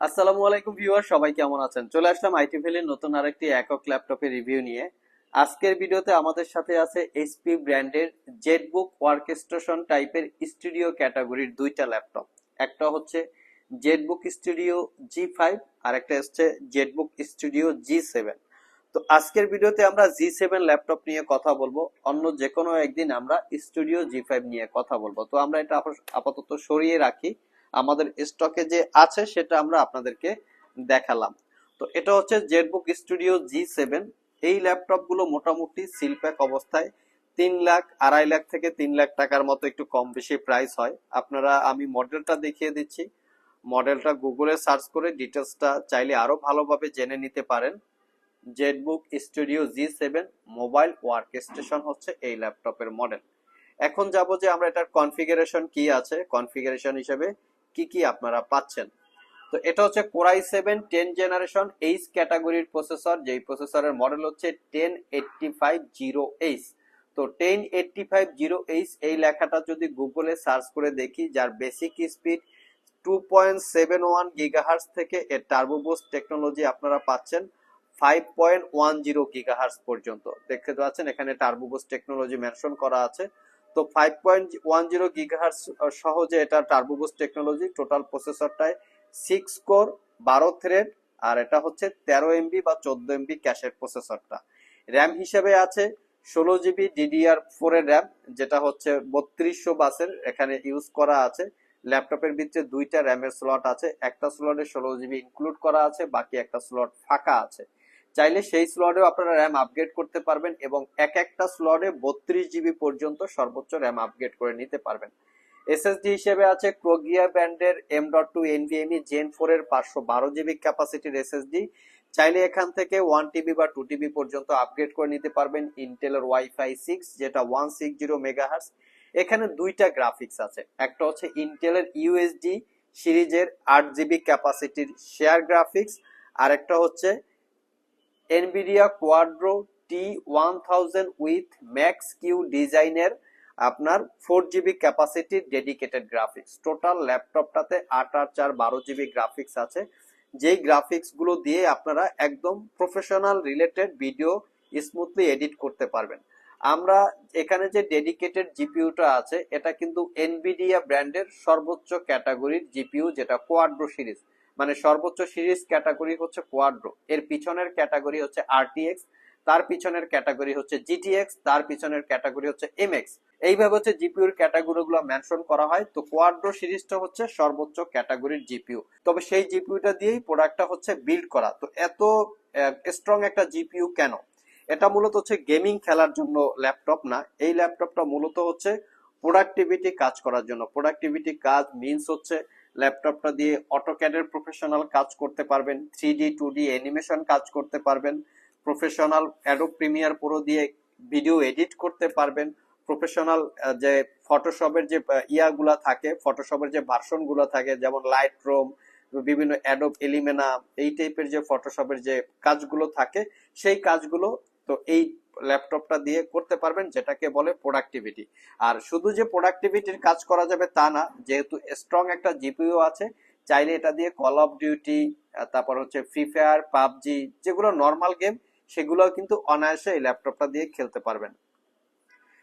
আসসালামু আলাইকুম ভিউয়ার, সবাই কেমন আছেন? চলে আসলাম আইটি ভ্যালির নতুন আরেকটি একক ল্যাপটপের রিভিউ নিয়ে। আজকের ভিডিওতে আমাদের সাথে আছে এইচপি ব্র্যান্ডের জেটবুক ওয়ার্কস্টেশন টাইপের স্টুডিও ক্যাটাগরির দুইটা ল্যাপটপ। একটা হচ্ছে জেটবুক স্টুডিও জি ফাইভ আর একটা হচ্ছে জেটবুক স্টুডিও জি সেভেন। তো আজকের ভিডিওতে আমরা জি সেভেন ল্যাপটপ নিয়ে কথা বলব। অন্য যে কোনো একদিন আমরা স্টুডিও জি ফাইভ নিয়ে কথা বলব। তো আমরা এটা আপাত- আপাতত সরিয়ে রাখি। আমাদের স্টকে যে আছে সেটা আমরা আপনাদেরকে দেখালাম। তো এটা হচ্ছে জেটবুক স্টুডিও জি সেভেন এই ল্যাপটপগুলো মোটামুটি সিলপ্যাক অবস্থায়। তিন লাখ, আড়াই লাখ থেকে তিন লাখ টাকার মতো একটু কম বেশি প্রাইস হয়। আপনারা, আমি মডেলটা দেখিয়ে দিচ্ছি। মডেলটা গুগলে সার্চ করে ডিটেলসটা চাইলে আরও ভালোভাবে জেনে নিতে পারেন। ZenBook studio G seven mobile work station হচ্ছে এই ল্যাপটপের মডেল এখন যাব যে আমরা এটার কনফিগারেশন কি আছে। কনফিগারেশন হিসেবে কি কি আপনারা পাচ্ছেন? তো এটা হচ্ছে core i seven, ten generation, H ক্যাটাগরির প্রসেসর, যেই প্রসেসরের মডেল হচ্ছে ten eighty five zero H. তো ten eighty five zero H, এই লেখাটা যদি গুগলে সার্চ করে দেখি, যার basic speed two point seven one gigahertz থেকে, এর টার্বোবোস টেকনোলজি আপনারা পাচ্ছেন five point one zero gigahertz পর্যন্ত। দেখতে পাচ্ছেন, এখানে টার্বোবোস টেকনোলজি মেনশন করা আছে। তো five point one zero gigahertz সহজে এটা টার্বোবোস টেকনোলজি টোটাল প্রসেসরটায় সিক্স কোর বারো থ্রেড আর এটা হচ্ছে তেরো এমবি বা চোদ্দ এমবি ক্যাশের প্রসেসরটা র্যাম হিসেবে আছে ষোলো জিবি ডিডিআর ফোর এর র্যাম যেটা হচ্ছে বত্রিশশো বাসের এখানে ইউজ করা আছে। ল্যাপটপের ভিতরে দুইটা র্যামের স্লট আছে, একটা স্লটে ষোলো জিবি ইনক্লুড করা আছে, বাকি একটা স্লট ফাঁকা আছে। চাইলে সেই স্লটেও আপনারা র্যাম আপগ্রেড করতে পারবেন এবং এক একটা স্লটে বত্রিশ জিবি পর্যন্ত সর্বোচ্চ র্যাম আপগ্রেড করে নিতে পারবেন। এসএসডি হিসেবে আছে ক্রোগিয়া ব্যান্ডের M dot two NVMe gen four এর পাঁচশো বারো জিবি ক্যাপাসিটির এসএসডি চাইলে এখান থেকে ওয়ান টিবি বা টু টিবি পর্যন্ত আপগ্রেড করে নিতে পারবেন ইন্টেলের ওয়াইফাই সিক্স যেটা ওয়ান সিক্স জিরো মেগাহার্স এখানে দুইটা গ্রাফিক্স আছে, একটা হচ্ছে ইন্টেলের ইউএসডি সিরিজের আট জিবি ক্যাপাসিটির শেয়ার গ্রাফিক্স আর একটা হচ্ছে Nvidia Quadro T one thousand with Max Q ডিজাইনের আপনার ফোর জিবি ক্যাপাসিটির ডেডিকেটেড গ্রাফিক্স টোটাল ল্যাপটপটাতে আট আট চার বারো জিবি গ্রাফিক্স আছে। যেই গ্রাফিক্সগুলো দিয়ে আপনারা একদম professional related video smoothly edit করতে পারবেন। আমরা এখানে যে ডেডিকেটেড জিপিউটা আছে, এটা কিন্তু এনভিডিয়া ব্র্যান্ডের সর্বোচ্চ ক্যাটাগরির জিপিউ যেটা কোয়াড্রো সিরিজ মানে সর্বোচ্চ সিরিজ ক্যাটাগরি হচ্ছে কোয়াড্রো এর পিছনের ক্যাটাগরি হচ্ছে আরটিএক্স তার পিছনের ক্যাটাগরি হচ্ছে জিটিএক্স তার পিছনের ক্যাটাগরি হচ্ছে এমএক্স এইভাবে হচ্ছে জিপিউর ক্যাটাগরি গুলো মেনশন করা হয়। তো কোয়াড্রো সিরিজটা হচ্ছে সর্বোচ্চ ক্যাটাগরির জিপিইউ তবে সেই জিপিউটা দিয়েই প্রোডাক্টটা হচ্ছে বিল্ড করা। তো এত স্ট্রং একটা জিপিইউ কেন? এটা মূলত হচ্ছে গেমিং খেলার জন্য ল্যাপটপ না। এই ল্যাপটপটা মূলত হচ্ছে প্রোডাক্টিভিটি কাজ করার জন্য। প্রোডাক্টিভিটি কাজ মিনস হচ্ছে ল্যাপটপটা দিয়ে অটোক্যাডের প্রফেশনাল কাজ করতে পারবেন three D two D animation কাজ করতে পারবেন প্রফেশনাল অ্যাডো প্রিমিয়ার প্রো দিয়ে ভিডিও এডিট করতে পারবেন প্রফেশনাল যে ফটোশপের যে ইয়াগুলা থাকে ফটোশপের যে ভার্সনগুলো থাকে, যেমন লাইট রোম বিভিন্ন অ্যাডোব এলিমেনা এই টাইপের যে ফটোশপের যে কাজগুলো থাকে, সেই কাজগুলো, তো এই ল্যাপটপটা দিয়ে করতে পারবেন, যেটাকে বলে প্রোডাক্টিভিটি আর শুধু যে প্রোডাক্টিভিটির কাজ করা যাবে তা না, যেহেতু স্ট্রং একটা জিপিও আছে, চাইলে এটা দিয়ে কল অফ ডিউটি তারপর হচ্ছে ফ্রি ফায়ার পাবজি, যেগুলো নর্মাল গেম সেগুলো কিন্তু অনায়াসে এই ল্যাপটপটা দিয়ে খেলতে পারবেন।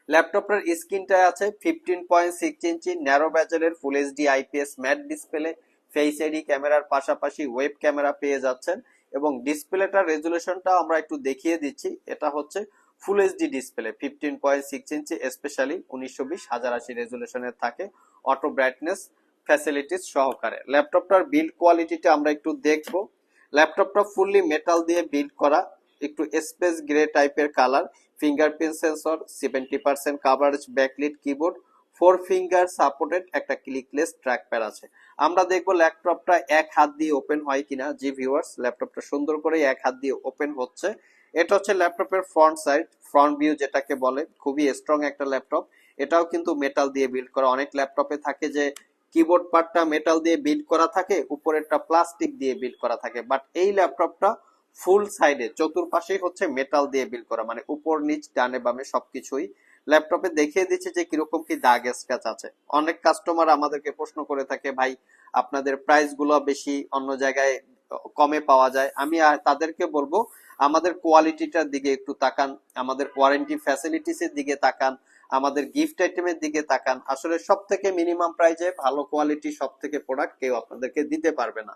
ল্যাপটপটার স্ক্রিনটা আছে fifteen point six inch narrow ব্যাজেলের full HD IPS matte display face ID ক্যামেরার পাশাপাশি ওয়েব ক্যামেরা পেয়ে যাচ্ছেন, এবং ডিসপ্লেটার রেজুলেশনটা আমরা একটু দেখিয়ে দিচ্ছি, এটা হচ্ছে full HD display fifteen point six inch specially উনিশশো বিশ, হাজার আশি রেজুলেশনের থাকে। অটো ব্রাইটনেস ফ্যাসিলিটিস সহকারে। ল্যাপটপটার বিল্ড কোয়ালিটিটা আমরা একটু দেখব। ল্যাপটপটা ফুললি মেটাল দিয়ে বিল্ড করা, একটু স্পেস গ্রে টাইপের colour fingerprint sensor seventy percent coverage backlit keyboard four finger supported একটা ক্লিকলেস ট্র্যাক ট্র্যাকপ্যাড আছে। আমরা দেখব ল্যাপটপটা এক হাত দিয়ে ওপেন হয় কিনা, জি ভিউয়ার্স ল্যাপটপটা সুন্দর করে এক হাত দিয়ে ওপেন হচ্ছে। এটা হচ্ছে ল্যাপটপের ফ্রন্ট সাইড, ফ্রন্ট ভিউ যেটাকে বলে, খুবই স্ট্রং একটা ল্যাপটপ। এটাও কিন্তু মেটাল দিয়ে বিল্ড করা। অনেক ল্যাপটপে থাকে যে কিবোর্ড পার্টটা মেটাল দিয়ে বিল্ড করা থাকে, উপরেরটা প্লাস্টিক দিয়ে বিল্ড করা থাকে। বাট এই ল্যাপটপটা ফুল সাইডে চতুর্পাশেই হচ্ছে মেটাল দিয়ে বিল্ড করা। মানে উপর, নিচ, ডানে, বামে সবকিছুই। ল্যাপটপে দেখিয়ে দিচ্ছে যে কীরকম কি দাগ স্ক্র্যাচ আছে। অনেক কাস্টমার আমাদেরকে প্রশ্ন করে থাকে, ভাই, আপনাদের প্রাইসগুলো বেশি, অন্য জায়গায় কমে পাওয়া যায়। আমি তাদেরকে বলব, আমাদের কোয়ালিটিটার দিকে একটু তাকান, আমাদের ওয়ারেন্টি ফ্যাসিলিটিস এর দিকে তাকান, আমাদের গিফট আইটেমের দিকে তাকান। আসলে সব থেকে মিনিমাম প্রাইজে ভালো কোয়ালিটি সব থেকে প্রোডাক্ট কেউ আপনাদেরকে দিতে পারবে না।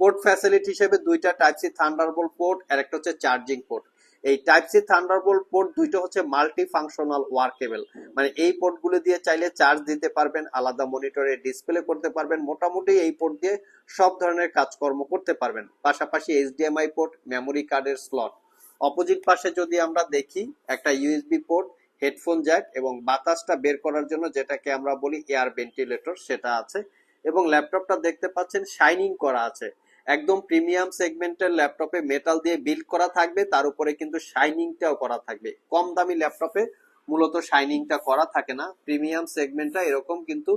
পোর্ট ফ্যাসিলিটি হিসেবে দুইটা টাইপ সি থান্ডারবোল্ট পোর্ট আর একটা হচ্ছে চার্জিং পোর্ট এই টাইপ সি থান্ডারবোল্ট পোর্ট দুইটা হচ্ছে মাল্টি ফাংশনাল ওয়ার্কেবল মানে এই পোর্টগুলো দিয়ে চাইলে চার্জ দিতে পারবেন, আলাদা মনিটরে ডিসপ্লে করতে পারবেন, মোটামুটি এই পোর্ট দিয়ে সব ধরনের কাজকর্ম করতে পারবেন। পাশাপাশি এইচডিএমআই পোর্ট মেমোরি কার্ডের স্লট অপোজিট পাশে যদি আমরা দেখি, একটা ইউএসবি পোর্ট হেডফোন জ্যাক এবং বাতাসটা বের করার জন্য যেটাকে আমরা বলি এয়ার ভেন্টিলেটর সেটা আছে। এবং ল্যাপটপটা দেখতে পাচ্ছেন শাইনিং করা আছে। একদম প্রিমিয়াম সেগমেন্টের ল্যাপটপে মেটাল দিয়ে বিল্ড করা থাকবে, তার উপরে কিন্তু শাইনিংটাও করা থাকবে। কম দামি ল্যাপটপে মূলত শাইনিংটা করা থাকে না। প্রিমিয়াম সেগমেন্টটা এরকম কিন্তু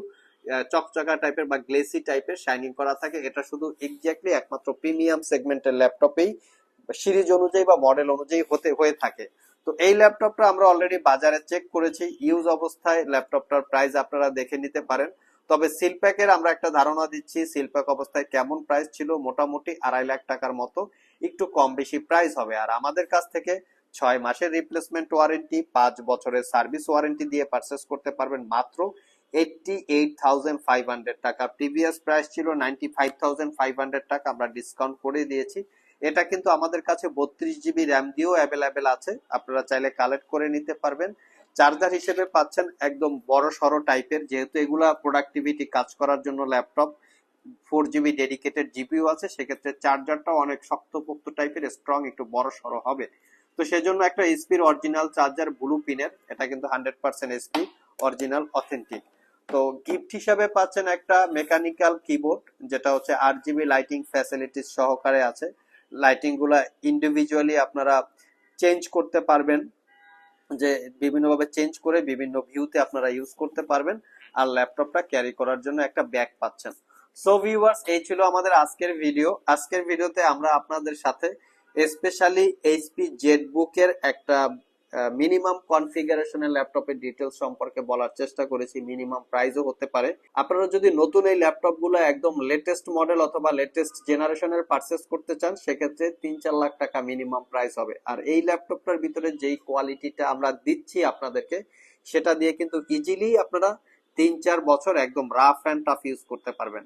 চকচকা টাইপের বা গ্লেসি টাইপের শাইনিং করা থাকে। এটা শুধু এক্স্যাক্টলি একমাত্র প্রিমিয়াম সেগমেন্টের ল্যাপটপেই, সিরিজ অনুযায়ী বা মডেল অনুযায়ী হতে, হয়ে থাকে। তো এই ল্যাপটপটা আমরা অলরেডি বাজারে চেক করেছি। ইউজ অবস্থায় ল্যাপটপটার প্রাইস আপনারা দেখে নিতে পারেন। তবে সিলপ্যাকের আমরা একটা ধারণা দিচ্ছি, সিলপ্যাক অবস্থায় কেমন প্রাইস ছিল? মোটামুটি আড়াই লাখ টাকার মতো। একটু কম বেশি প্রাইস হবে। আর আমাদের কাছ থেকে ছয় মাসের রিপ্লেসমেন্ট ওয়ারেন্টি পাঁচ বছরের সার্ভিস ওয়ারেন্টি দিয়ে পারচেস করতে পারবেন মাত্র eighty eight thousand five hundred টাকা। প্রিভিয়াস প্রাইস ছিল ninety five thousand five hundred টাকা, আমরা ডিসকাউন্ট করে দিয়েছি। এটা কিন্তু আমাদের কাছে বত্রিশ জিবি র্যাম দিয়েও অ্যাভেলেবেল আছে। আপনারা চাইলে কালেক্ট করে নিতে পারবেন। চার্জার হিসেবে পাচ্ছেন একদম বড় সড়ো টাইপের যেহেতু এগুলা প্রোডাক্টিভিটি কাজ করার জন্য laptop four GB dedicated GPU আছে, সেক্ষেত্রে চার্জারটাও অনেক শক্তপোক্ত টাইপের স্ট্রং একটু বড় সড়ো হবে। তো সেজন্য একটা এসপির অরিজিনাল চার্জার ব্লু পিনের এটা কিন্তু hundred percent SP original authentic তো গিফট হিসাবে পাচ্ছেন একটা মেকানিক্যাল কিবোর্ড যেটা হচ্ছে আট জিবি লাইটিং ফ্যাসিলিটিস সহকারে আছে। লাইটিংগুলা ইন্ডিভিজুয়ালি আপনারা চেঞ্জ করতে পারবেন। যে বিভিন্নভাবে চেঞ্জ করে বিভিন্ন ভিউতে আপনারা ইউজ করতে পারবেন আর ল্যাপটপটা ক্যারি করার জন্য একটা ব্যাগ পাচ্ছেন। সো ভিউয়ার্স এই ছিল আমাদের আজকের ভিডিও আজকের ভিডিওতে আমরা আপনাদের সাথে স্পেশালি এইচপি জেটবুকের একটা মিনিমাম কনফিগারেশনের ল্যাপটপের ডিটেলস সম্পর্কে বলার চেষ্টা করেছি মিনিমাম প্রাইসও হতে পারে। আপনারা যদি নতুন এই ল্যাপটপগুলো একদম লেটেস্ট মডেল অথবা লেটেস্ট জেনারেশনের পারচেস করতে চান, সেক্ষেত্রে তিন চার লাখ টাকা মিনিমাম প্রাইস হবে। আর এই ল্যাপটপটার ভিতরে যেই কোয়ালিটিটা আমরা দিচ্ছি আপনাদেরকে, সেটা দিয়ে কিন্তু ইজিলি আপনারা তিন চার বছর একদম রাফ অ্যান্ড টাফ ইউজ করতে পারবেন।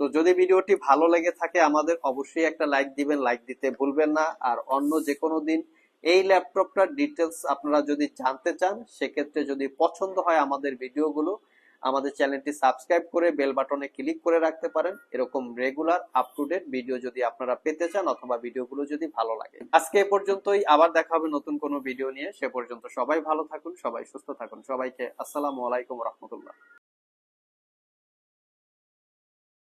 তো যদি ভিডিওটি ভালো লেগে থাকে আমাদের, অবশ্যই একটা লাইক দিবেন লাইক দিতে ভুলবেন না। আর অন্য যে কোনো দিন এই ল্যাপটপটার ডিটেলস আপনারা যদি জানতে চান, সেক্ষেত্রে যদি পছন্দ হয় আমাদের ভিডিওগুলো, আমাদের চ্যানেলটি সাবস্ক্রাইব করে বেল বাটনে ক্লিক করে রাখতে পারেন। এরকম regular up to date video যদি আপনারা পেতে চান অথবা ভিডিওগুলো যদি ভালো লাগে। আজকে এ পর্যন্তই, আবার দেখা হবে নতুন কোনো ভিডিও নিয়ে। সে পর্যন্ত সবাই ভালো থাকুন, সবাই সুস্থ থাকুন। সবাইকে আসসালামু আলাইকুম রহমতুল্লাহ।